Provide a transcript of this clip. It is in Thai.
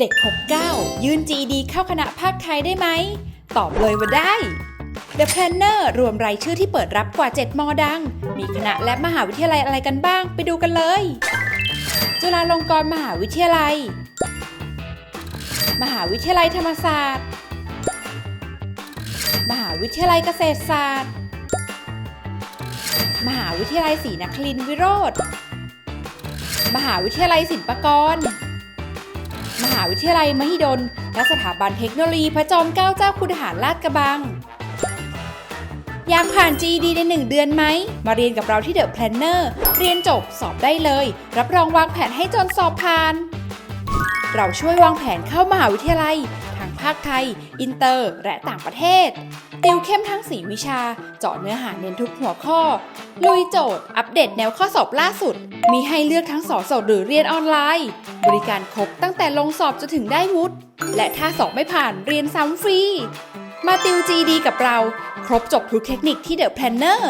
เด็ก 69 ยื่น GED เข้าคณะภาคไทยได้ไหม ตอบเลยว่าได้ The Planner รวมรายชื่อที่เปิดรับกว่า 7 มอดัง มีคณะและมหาวิทยาลัยอะไรกันบ้าง ไปดูกันเลย จุฬาลงกรณ์มหาวิทยาลัย มหาวิทยาลัยธรรมศาสตร์ มหาวิทยาลัยเกษตรศาสตร์ มหาวิทยาลัยศรีนครินทรวิโรธมหาวิทยาลัยศิลปากร มหาวิทยาลัยมหิดล และสถาบันเทคโนโลยีพระจอมเกล้าเจ้าคุณทหารลาดกระบัง อยากผ่าน GED ใน 1 เดือนไหม มาเรียนกับเราที่เดอะ Planner เรียนจบสอบได้เลย รับรองวางแผนให้จนสอบผ่าน เราช่วยวางแผนเข้ามหาวิทยาลัย ทั้งภาคไทย อินเตอร์ และต่างประเทศ ติวเข้มทั้ง 4 วิชา เจาะเนื้อหาเน้นทุกหัวข้อ ลุยโจทย์ อัปเดตแนวข้อสอบล่าสุด มีให้เลือกทั้งสอบสดหรือเรียนออนไลน์ บริการครบตั้งแต่ลงสอบจนถึงได้วุฒิและถ้าสอบไม่ผ่านเรียนซ้ำฟรี มาติว GD กับเรา ครบจบทุกเทคนิคที่เดอะ Planner